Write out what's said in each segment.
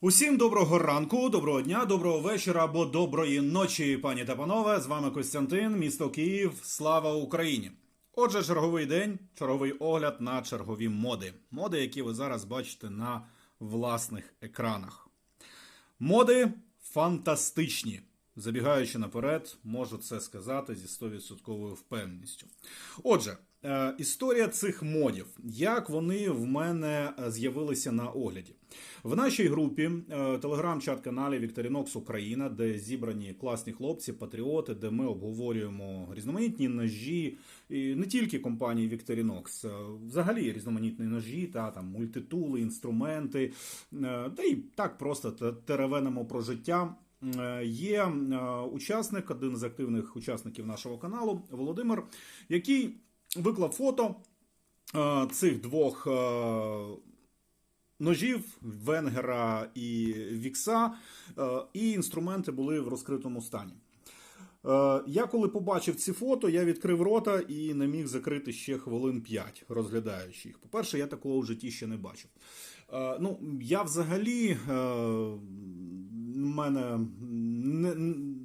Усім доброго ранку, доброго дня, доброго вечора або доброї ночі, пані та панове. З вами Костянтин, місто Київ. Слава Україні! Отже, черговий день, черговий огляд на чергові моди. Моди, які ви зараз бачите на власних екранах. Моди фантастичні. Забігаючи наперед, можу це сказати зі 100% впевненістю. Отже, історія цих модів, як вони в мене е, з'явилися на огляді. В нашій групі е, телеграм-чат-каналі Вікторінокс Україна, де зібрані класні хлопці, патріоти, де ми обговорюємо різноманітні ножі, і не тільки компанії Вікторінокс, е, взагалі різноманітні ножі, та там мультитули, інструменти, е, та й так просто те- теревенимо про життя. Е, Є е, учасник, один з активних учасників нашого каналу, Володимир, який виклав фото е, цих двох е, ножів Венгера і Вікса, е, і інструменти були в розкритому стані. Я коли побачив ці фото, я відкрив рота і не міг закрити ще хвилин 5, розглядаючи їх. По-перше, я такого в житті ще не бачив. Ну, я взагалі мене не,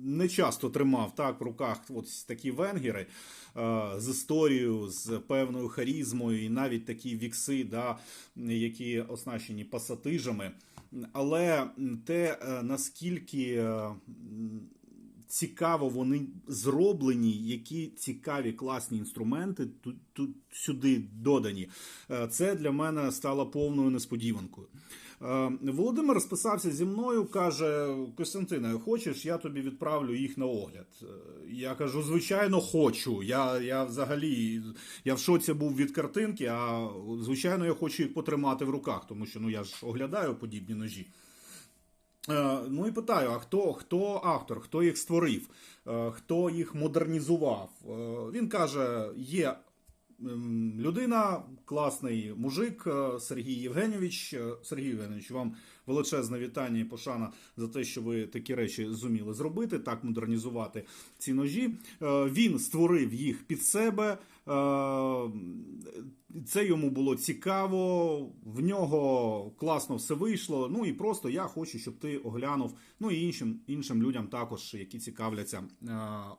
не часто тримав так в руках от такі венгери е, з історією, з певною харізмою, і навіть такі вікси, да, які оснащені пасатижами. Але те, е, наскільки е, цікаво вони зроблені, які цікаві класні інструменти тут, тут сюди додані. Це для мене стало повною несподіванкою. Е, Володимир розписався зі мною, каже: Костянтине, хочеш, я тобі відправлю їх на огляд. Е, Я кажу, звичайно, хочу. Я, я взагалі я в шоці був від картинки, а звичайно, я хочу їх потримати в руках, тому що ну я ж оглядаю подібні ножі. Е, Ну і питаю: а хто, хто автор, хто їх створив, хто їх модернізував? Він каже: є людина, класний мужик е, Сергій Євгеньович. Е, Сергій Євгенович, вам величезне вітання і пошана за те, що ви такі речі зуміли зробити, так модернізувати ці ножі. Е, Він створив їх під себе. Це йому було цікаво, в нього класно все вийшло. Ну і просто я хочу, щоб ти оглянув. Ну і іншим іншим людям також, які цікавляться е, е,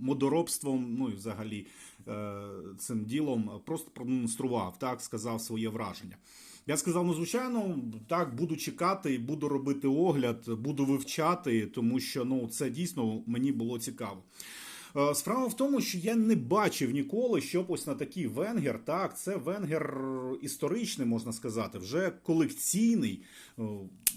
модоробством, ну і взагалі е, цим ділом, просто продемонстрував, так сказав своє враження. Я сказав: ну звичайно, так буду чекати, буду робити огляд, буду вивчати, тому що ну це дійсно мені було цікаво. Е, Справа в тому, що я не бачив ніколи, щоб ось на такий венгер, так, це венгер історичний, можна сказати, вже колекційний, е,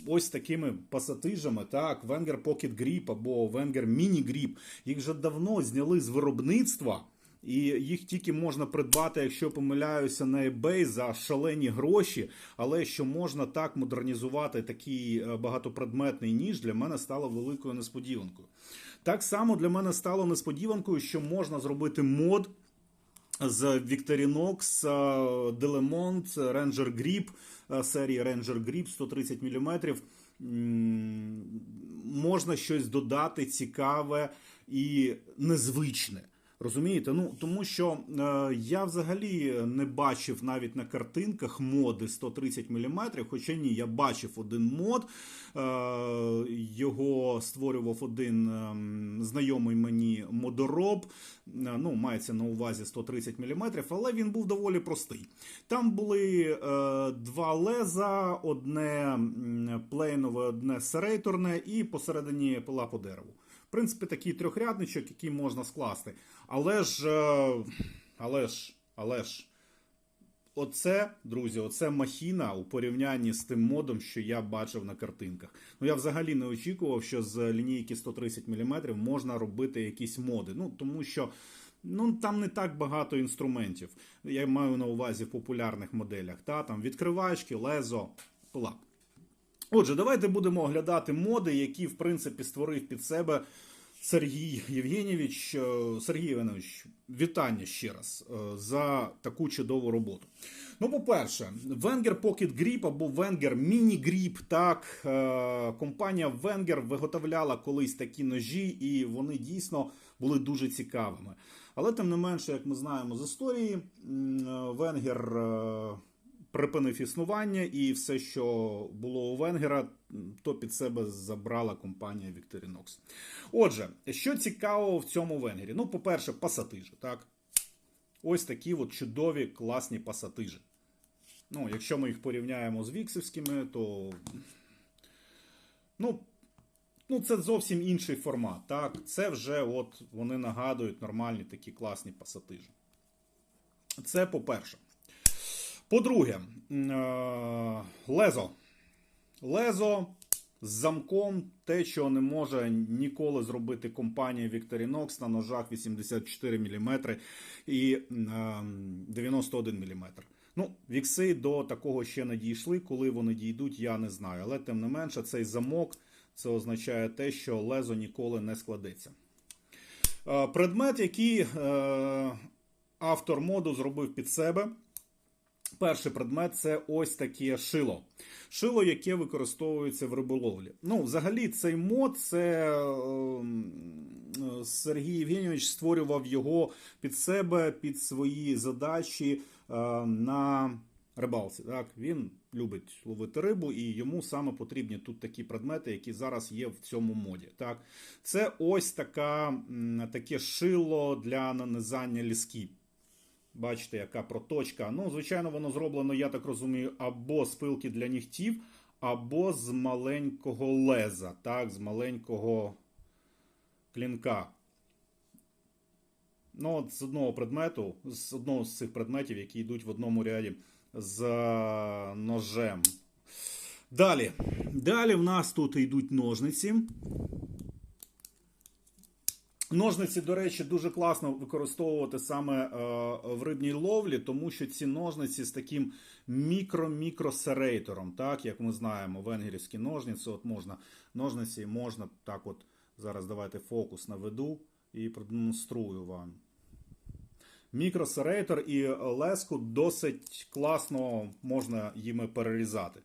ось такими пасатижами, так, венгер Pocket Grip або венгер Mini Grip. Їх вже давно зняли з виробництва. І їх тільки можна придбати, якщо помиляюся, на eBay за шалені гроші. Але що можна так модернізувати такий е, багатопредметний ніж, для мене стало великою несподіванкою. Так само для мене стало несподіванкою, що можна зробити мод з Victorinox е, Delemont Ranger Grip е, серії Ranger Grip 130 мм. Можна щось додати цікаве і незвичне. Розумієте? Ну тому що е, я взагалі не бачив навіть на картинках моди 130 мм, хоча ні, я бачив один мод, е, його створював один е, знайомий мені модороб. Е, ну, мається на увазі 130 мм, але він був доволі простий. Там були е, два леза, одне плейнове, одне серейторне, і посередині пила по дереву. В принципі, такий трьохрядничок, який можна скласти. Але ж, е, але ж, але ж, оце, друзі, оце махіна у порівнянні з тим модом, що я бачив на картинках. Ну я взагалі не очікував, що з лінійки 130 мм можна робити якісь моди. Ну тому що. Ну, там не так багато інструментів. Я маю на увазі в популярних моделях. Та, там відкривачки, лезо, пила. Отже, давайте будемо оглядати моди, які, в принципі, створив під себе Сергій Євгенійович. Е, Сергій Євгенович, вітання ще раз е, за таку чудову роботу. Ну, по-перше, Wenger Pocket Grip або Mini Grip, так, е, компанія Wenger виготовляла колись такі ножі, і вони дійсно були дуже цікавими. Але тим не менше, як ми знаємо з історії, Wenger припинив існування, і все, що було у Венгера, то під себе забрала компанія Victorinox. Отже, що цікавого в цьому Венгері? Ну, по-перше, пасатижі, так? Ось такі от чудові, класні пасатижі. Ну, якщо ми їх порівняємо з віксівськими, то. Ну, ну, це зовсім інший формат. Так? Це вже от вони нагадують нормальні такі класні пасатижі. Це по-перше. По-друге, е, лезо. Лезо з замком, те, що не може ніколи зробити компанія Victorinox на ножах 84 мм і е, 91 мм. Ну, вікси до такого ще не дійшли. Коли вони дійдуть, я не знаю. Але тим не менше, цей замок це означає те, що лезо ніколи не складеться. Е, Предмет, який е, автор моду зробив під себе. Перший предмет це ось таке шило. Шило, яке використовується в риболовлі. Ну, взагалі, цей мод це е, Сергій Євгенійович створював його під себе, під свої задачі е, на рибалці. Так? Він любить ловити рибу, і йому саме потрібні тут такі предмети, які зараз є в цьому моді. Так? Це ось така, таке шило для нанизання лісків. Бачите, яка проточка. Ну, звичайно, воно зроблено, я так розумію, або з пилки для нігтів, або з маленького леза, так, з маленького клінка. Ну, от з одного предмету, з одного з цих предметів, які йдуть в одному ряді з е, ножем. Далі. Далі в нас тут йдуть ножниці. Ножниці, до речі, дуже класно використовувати саме е, в рибній ловлі, тому що ці ножниці з таким мікро-мікросерейтором, так як ми знаємо, венгерівські ножниці, от можна ножниці можна так, от зараз давайте фокус наведу і продемонструю вам. Мікросерейтор і леску досить класно можна їми перерізати.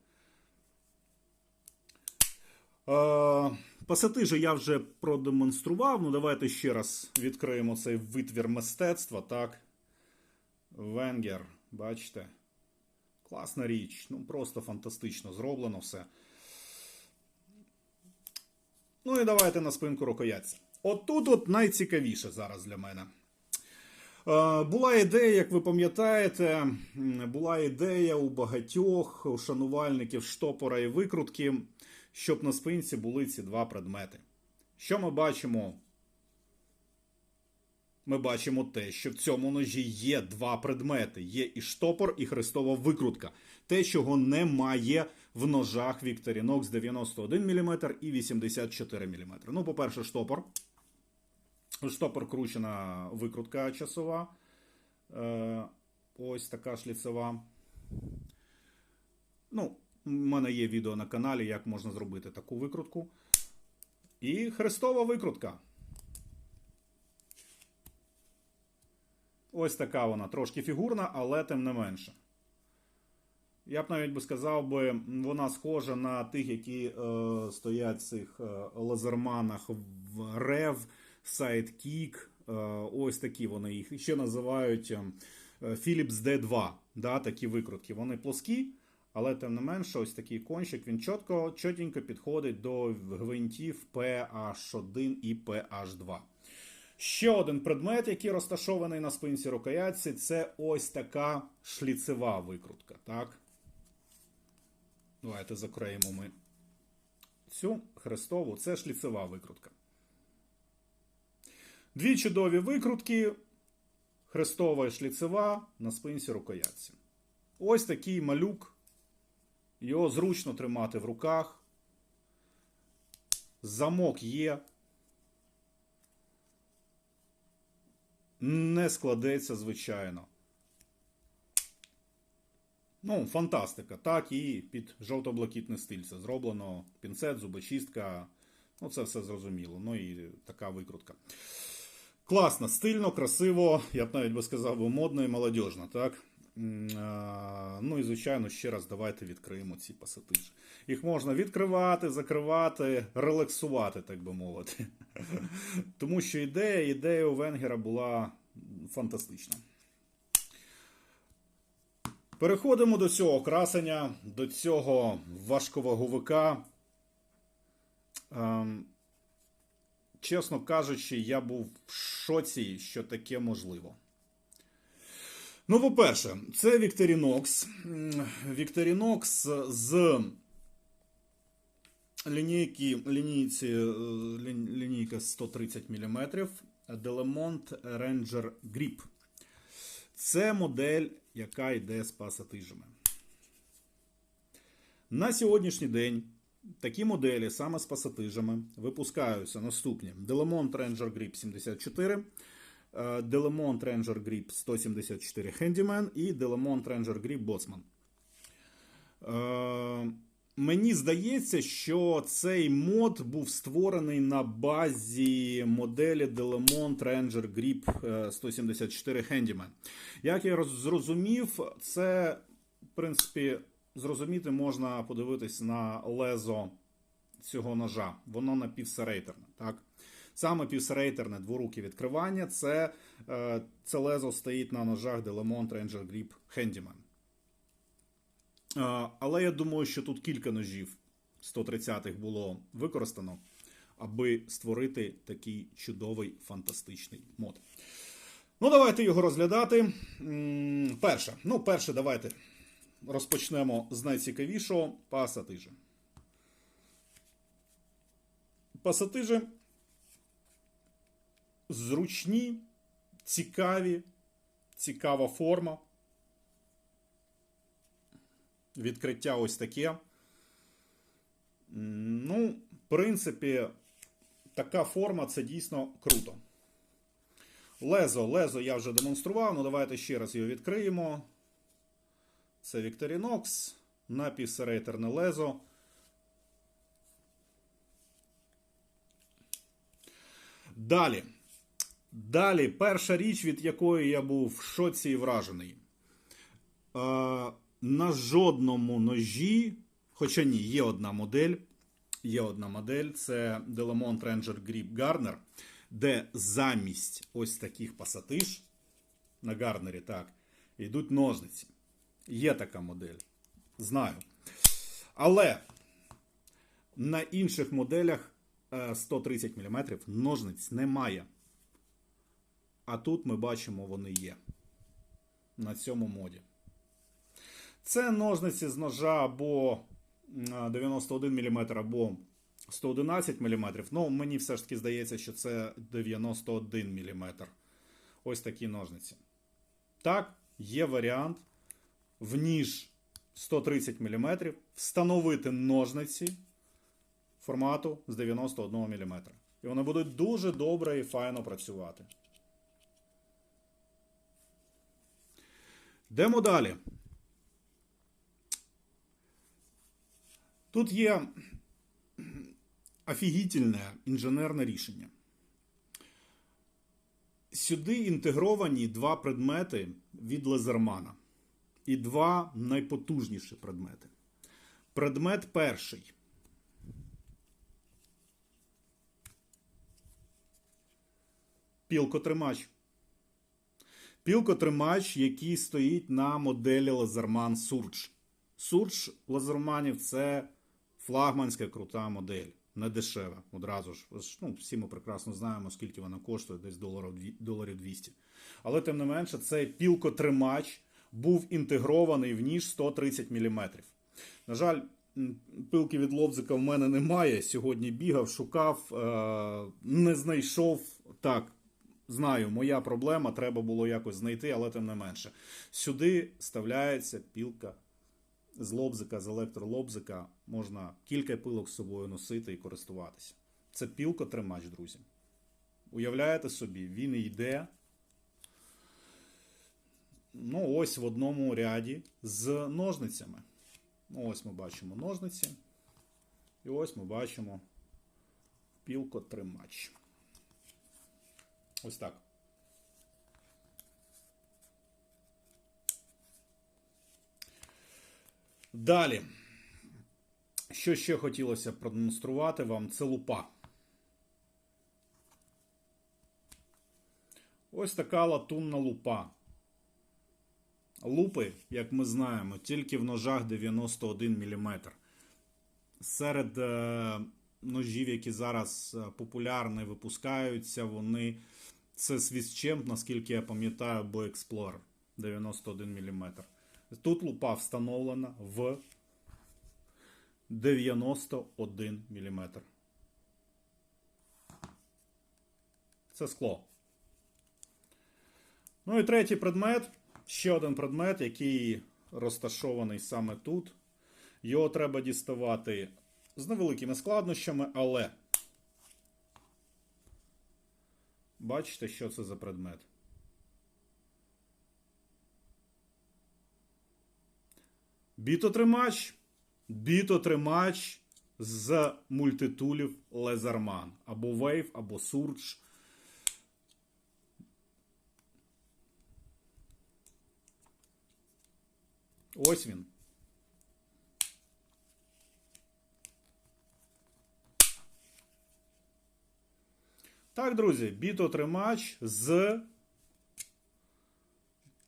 Е, Пасатижі я вже продемонстрував. Ну, давайте ще раз відкриємо цей витвір мистецтва. Так. Венгер, бачите? Класна річ. Ну, просто фантастично зроблено все. Ну і давайте на спинку рукоятці. От тут от найцікавіше зараз для мене. Е, Була ідея, як ви пам'ятаєте, була ідея у багатьох шанувальників штопора і викрутки, щоб на спинці були ці два предмети. Що ми бачимо? Ми бачимо те, що в цьому ножі є два предмети: є і штопор, і хрестова викрутка. Те, чого немає в ножах Victorinox 91 мм і 84 мм. Ну, по-перше, штопор. Штопор кручена викрутка часова. Е, ось така шліцева. Ну, у мене є відео на каналі, як можна зробити таку викрутку. І хрестова викрутка. Ось така вона трошки фігурна, але тим не менше. Я б навіть би сказав, би, вона схожа на тих, які е, стоять в цих е, лазерманах в Рев, Sidekick. Е, ось такі вони їх ще називають е, Philips D2. Да, такі викрутки. Вони плоскі, але тим не менше, ось такий кончик він чітко, чотенько підходить до гвинтів PH1 і PH2. Ще один предмет, який розташований на спинці рукоятці, це ось така шліцева викрутка. Так? Давайте закриємо ми цю хрестову, це шліцева викрутка. Дві чудові викрутки, хрестова і шліцева на спинці рукоятці. Ось такий малюк. Його зручно тримати в руках. Замок є. Не складеться, звичайно. Ну, фантастика. Так, і під жовто-блакитний стиль це зроблено. Пінцет, зубочистка. Ну, це все зрозуміло. Ну і така викрутка. Класно, стильно, красиво, я б навіть би сказав, модно і молодіжно, так? Ну і звичайно, ще раз давайте відкриємо ці пасатижі. Їх можна відкривати, закривати, релаксувати, так би мовити. Тому що ідея, ідея у Венгера була фантастична. Переходимо до цього красення, до цього важковаговика. Ем, чесно кажучи, я був в шоці, що таке можливо. Ну, по-перше, це. М, Victorinox з лінійки, лінійці, е, лінійка 130 мм Delemont Ranger Grip. Це модель, яка йде з пасатижами. На сьогоднішній день такі моделі саме з пасатижами випускаються наступні: Delemont Ranger Grip 74, е, Delemont Ranger Grip 174 Handyman і Delemont Ranger Grip Botsman. Е, Мені здається, що цей мод був створений на базі моделі Delemont Ranger Grip е, 174 Handyman. Як я зрозумів, це, в принципі, зрозуміти можна подивитись на лезо цього ножа. Воно напівсерейтерне. Так? Саме півсерейтерне дворуке відкривання це, е, це лезо стоїть на ножах Delemont Ranger Handyman. Е, Але я думаю, що тут кілька ножів 130-х було використано, аби створити такий чудовий фантастичний мод. Ну, давайте його розглядати. Перше. Ну, перше, давайте розпочнемо з найцікавішого пасатижа. Пасатижі зручні, цікаві, цікава форма. Відкриття ось таке. Ну, в принципі, така форма це дійсно круто. Лезо, лезо я вже демонстрував, ну давайте ще раз його відкриємо. Це Victorinox, напівсерейтерне лезо. Далі. Далі, перша річ, від якої я був в шоці і вражений. Е, на жодному ножі, хоча ні, є одна модель. Є одна модель, це Delemont Ranger Grip Garner, де замість ось таких пасатиж на гарнері, так, йдуть ножниці. Є така модель. Знаю. Але на інших моделях е, 130 мм ножниць немає. А тут ми бачимо, вони є. На цьому моді. Це ножниці з ножа або 91 мм, або 111 мм. Ну, мені все ж таки здається, що це 91 мм. Ось такі ножниці. Так, є варіант в ніж 130 мм встановити ножниці формату з 91 мм. І вони будуть дуже добре і файно працювати. Йдемо далі. Тут є офігітельне інженерне рішення. Сюди інтегровані два предмети від Лезермана. І два найпотужніші предмети. Предмет перший. Пілкотримач. Пілкотримач, який стоїть на моделі Лазерман Surge. Surge Лазерманів це флагманська крута модель. Не дешева. Одразу ж. Ну, всі ми прекрасно знаємо, скільки вона коштує, десь доларів доларів 200. Але тим не менше, цей пілкотримач був інтегрований в ніж 130 мм. На жаль, пилки від лобзика в мене немає. Сьогодні бігав, шукав, е, не знайшов. Так, знаю, моя проблема, треба було якось знайти, але тим не менше. Сюди вставляється пілка з лобзика, з електролобзика. Можна кілька пилок з собою носити і користуватися. Це пілкотримач, друзі. Уявляєте собі, він йде. Ну, ось в одному ряді з ножницями. Ну, ось ми бачимо ножниці. І ось ми бачимо пілкотримач. Ось так. Далі. Що ще хотілося продемонструвати вам, це лупа. Ось така латунна лупа. лупи, як ми знаємо, тільки в ножах 91 мм. Серед е, ножів, які зараз е, популярні, випускаються, вони це свістчемп, наскільки я пам'ятаю, або Explorer 91 мм. Тут лупа встановлена в 91 мм. Це скло. Ну і третій предмет. Ще один предмет, який розташований саме тут. Його треба діставати з невеликими складнощами, але. Бачите, що це за предмет? Бітотримач. Бітотримач з мультитулів Лезерман. Або Wave, або Surge. Ось він. Так, друзі, бітотримач з.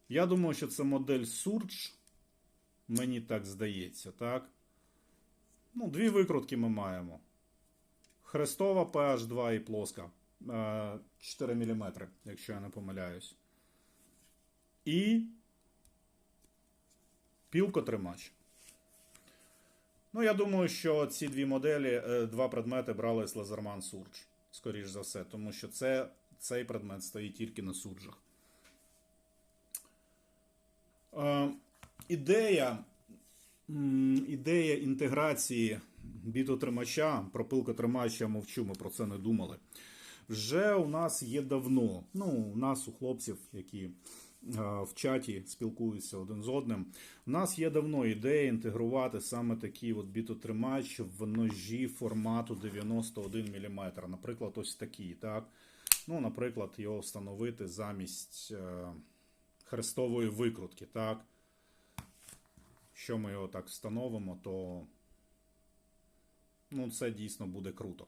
Я думаю, що це модель Surge. Мені так здається, так? Ну, дві викрутки ми маємо. Хрестова PH2 і плоска. Е, 4 мм, якщо я не помиляюсь. І пілкотримач. Ну, я думаю, що ці дві моделі, е, два предмети брали з Laserman Surge, скоріш за все, тому що це, цей предмет стоїть тільки на суджах. Е, ідея, ідея інтеграції бітотримача, пропилкотримача, мовчу, ми про це не думали. Вже у нас є давно. Ну, у нас у хлопців, які в чаті спілкуються один з одним. У нас є давно ідея інтегрувати саме такий от бітотримач в ножі формату 91 мм. Наприклад, ось такий. Так? Ну, Наприклад, його встановити замість е, хрестової викрутки. Так? Що ми його так встановимо, то ну, це дійсно буде круто.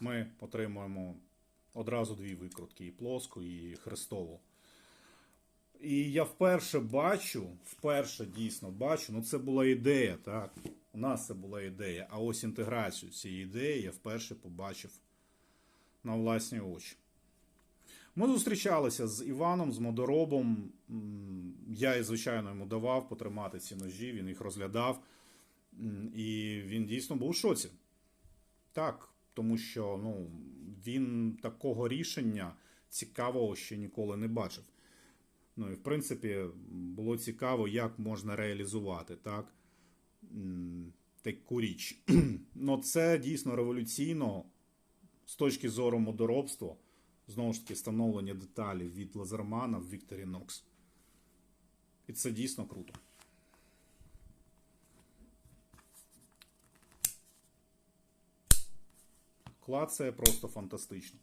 Ми отримуємо одразу дві викрутки: і плоску, і хрестову. І я вперше бачу, вперше дійсно бачу, ну це була ідея, так. У нас це була ідея. А ось інтеграцію цієї ідеї я вперше побачив на власні очі. Ми зустрічалися з Іваном, з модоробом. Я, звичайно, йому давав потримати ці ножі, він їх розглядав. І він дійсно був в шоці. Так, тому що ну, він такого рішення цікавого ще ніколи не бачив. Ну і в принципі було цікаво, як можна реалізувати так, таку річ. Ну, це дійсно революційно з точки зору модоробства. Знову ж таки, встановлення деталей від Лазермана в Victorinox. І це дійсно круто. Клацає просто фантастично.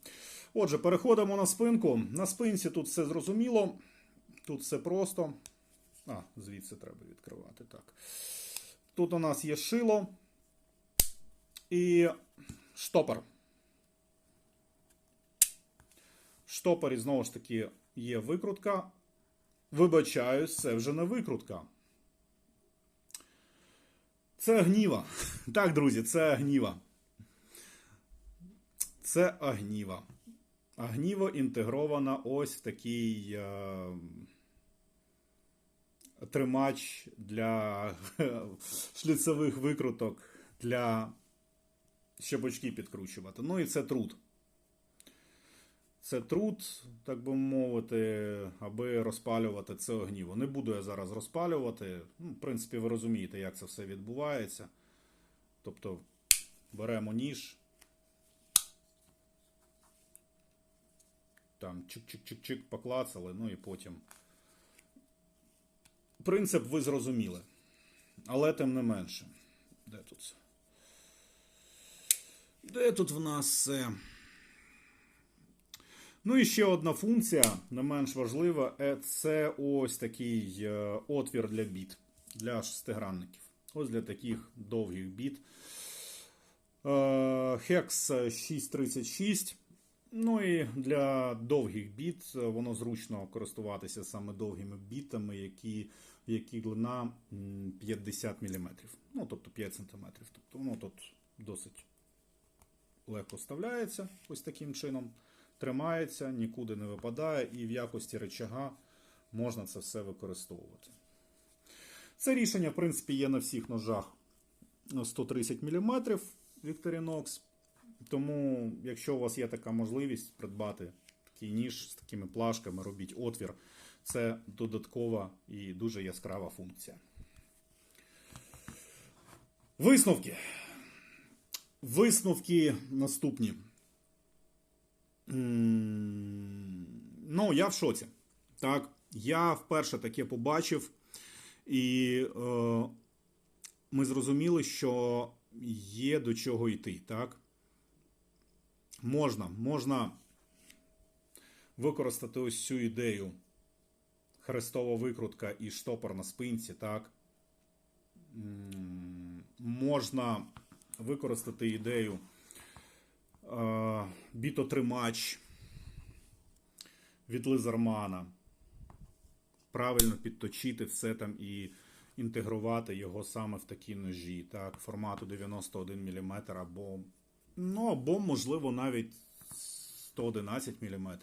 Отже, переходимо на спинку. На спинці тут все зрозуміло. Тут все просто. А, звідси треба відкривати. Так. Тут у нас є шило і штопор. В штопорі, знову ж таки, є викрутка. Вибачаюсь, це вже не викрутка. Це гніва. Так, друзі, це гніва. Це агніва. Агніво інтегрована ось в такий е, тримач для шліцевих викруток, для щоб підкручувати. Ну і це труд. Це труд, так би мовити, аби розпалювати це огніво. Не буду я зараз розпалювати. Ну, в принципі, ви розумієте, як це все відбувається. Тобто беремо ніж. Там чик-чик-чик-чик поклацали, ну і потім. Принцип ви зрозуміли. Але тим не менше. Де тут? Де тут в нас? Ну і ще одна функція, не менш важлива, е, це ось такий е, отвір для біт, для шестигранників. Ось для таких довгих біт. Hex 636. Ну і для довгих біт е, воно зручно користуватися саме довгими бітами, які, які глина м, 50 мм. Ну, тобто 5 см. Тобто воно тут досить легко вставляється ось таким чином, тримається, нікуди не випадає, і в якості речага можна це все використовувати. Це рішення, в принципі, є на всіх ножах 130 мм Victorinox. Тому, якщо у вас є така можливість придбати такий ніж з такими плашками, робіть отвір. Це додаткова і дуже яскрава функція. Висновки. Висновки наступні. Ну, я в шоці. Так, я вперше таке побачив, і е, ми зрозуміли, що є до чого йти. Так? Можна, можна використати ось цю ідею хрестова викрутка і штопор на спинці, так? Можна використати ідею бітотримач від Лизермана. Правильно підточити все там і інтегрувати його саме в такі ножі, так, формату 91 мм або, ну, або, можливо, навіть 111 мм.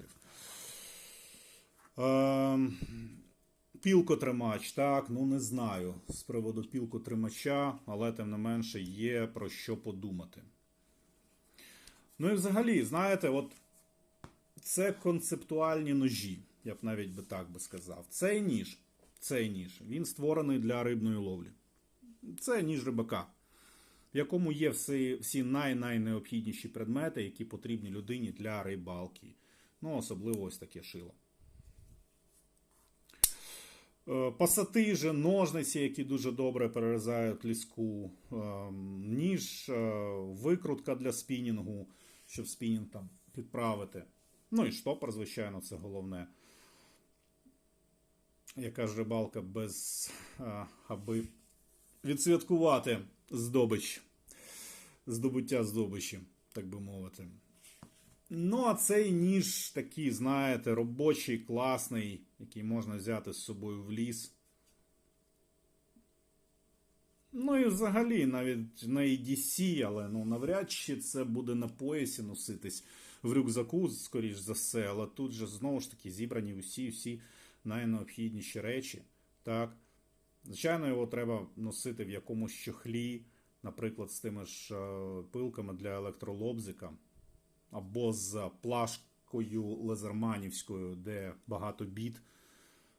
Е, пілкотримач, так, ну не знаю з приводу пілкотримача, але тим не менше є про що подумати. Ну і взагалі, знаєте, от це концептуальні ножі, я б навіть би так би сказав. Цей ніж, цей ніж, він створений для рибної ловлі. Це ніж рибака, в якому є всі, всі най-найнеобхідніші предмети, які потрібні людині для рибалки. Ну, особливо ось таке шило. Е, Пасатижі, ножниці, які дуже добре перерізають ліску, е, ніж, е, викрутка для спінінгу, щоб спінінг там підправити. Ну і штопор, звичайно, це головне. Яка ж рибалка без аби відсвяткувати здобич, здобуття здобичі, так би мовити. Ну, а цей ніж такий, знаєте, робочий, класний, який можна взяти з собою в ліс. Ну і взагалі, навіть на EDC, але ну, навряд чи це буде на поясі носитись в рюкзаку, скоріш за все. Але тут же знову ж таки зібрані усі всі найнеобхідніші речі. Так? Звичайно, його треба носити в якомусь чохлі, наприклад, з тими ж е, пилками для електролобзика, або з плашкою лезерманівською, де багато біт,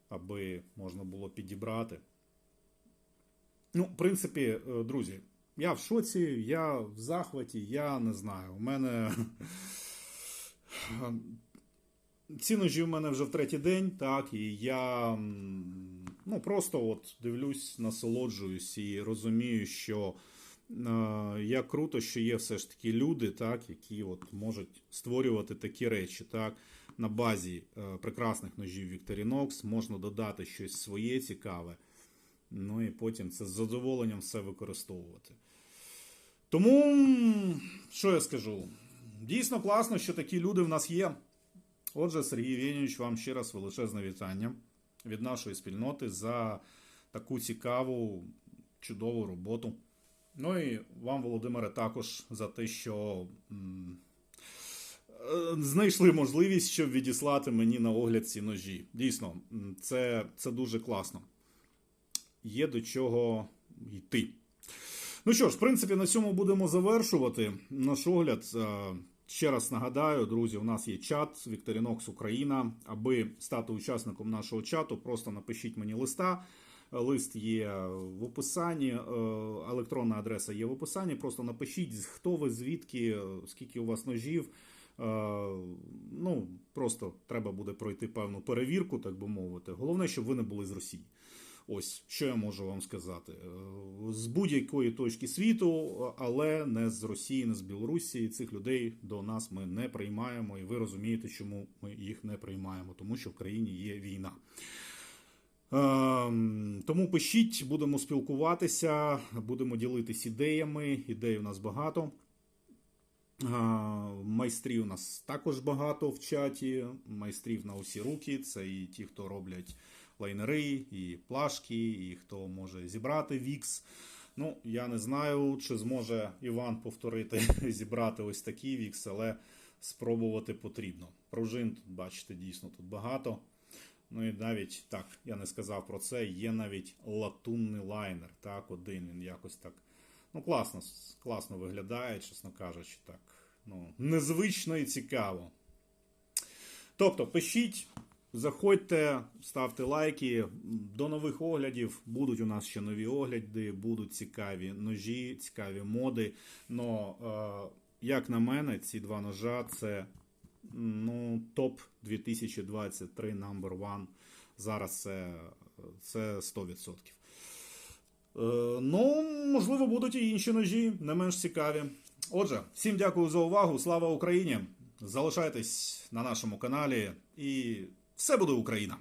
аби можна було підібрати. Ну, в принципі, е, друзі, я в шоці, я в захваті, я не знаю. У мене ці ножі в мене вже в третій день, так, і я ну, просто от дивлюсь, насолоджуюсь і розумію, що е, як круто, що є все ж таки люди, так, які от можуть створювати такі речі. Так. На базі е, прекрасних ножів Victorinox можна додати щось своє цікаве. Ну і потім це з задоволенням все використовувати. Тому, що я скажу? Дійсно класно, що такі люди в нас є. Отже, Сергій Євгенійович, вам ще раз величезне вітання від нашої спільноти за таку цікаву, чудову роботу. Ну і вам, Володимире, також за те, що е, знайшли можливість, щоб відіслати мені на огляд ці ножі. Дійсно, це, це дуже класно є до чого йти. Ну що ж, в принципі, на цьому будемо завершувати наш огляд. Ще раз нагадаю, друзі, у нас є чат Вікторінокс Україна. Аби стати учасником нашого чату, просто напишіть мені листа. Лист є в описанні, е, електронна адреса є в описанні. Просто напишіть, хто ви, звідки, е, скільки у вас ножів. Е, Ну, просто треба буде пройти певну перевірку, так би мовити. Головне, щоб ви не були з Росії. Ось що я можу вам сказати. Е, З будь-якої точки світу, але не з Росії, не з Білорусі. Цих людей до нас ми не приймаємо, і ви розумієте, чому ми їх не приймаємо, тому що в країні є війна. Ем, Тому пишіть, будемо спілкуватися, будемо ділитись ідеями. Ідей у нас багато. Майстрів у нас також багато в чаті. Майстрів на усі руки. Це і ті, хто роблять лайнери, і плашки, і хто може зібрати вікс. Ну, я не знаю, чи зможе Іван повторити зібрати ось такий вікс, але спробувати потрібно. Пружин, тут, бачите, дійсно тут багато. Ну і навіть так, я не сказав про це. Є навіть латунний лайнер. Так, один він якось так. Ну, класно, класно виглядає, чесно кажучи, так. Ну, незвично і цікаво. Тобто, пишіть, заходьте, ставте лайки. До нових оглядів. Будуть у нас ще нові огляди, будуть цікаві ножі, цікаві моди. Но, е, як на мене, ці два ножа це ну, топ 2023 number one. Зараз це, це 100%. Е, ну, можливо, будуть і інші ножі, не менш цікаві. Отже, всім дякую за увагу. Слава Україні! Залишайтесь на нашому каналі і все буде Україна!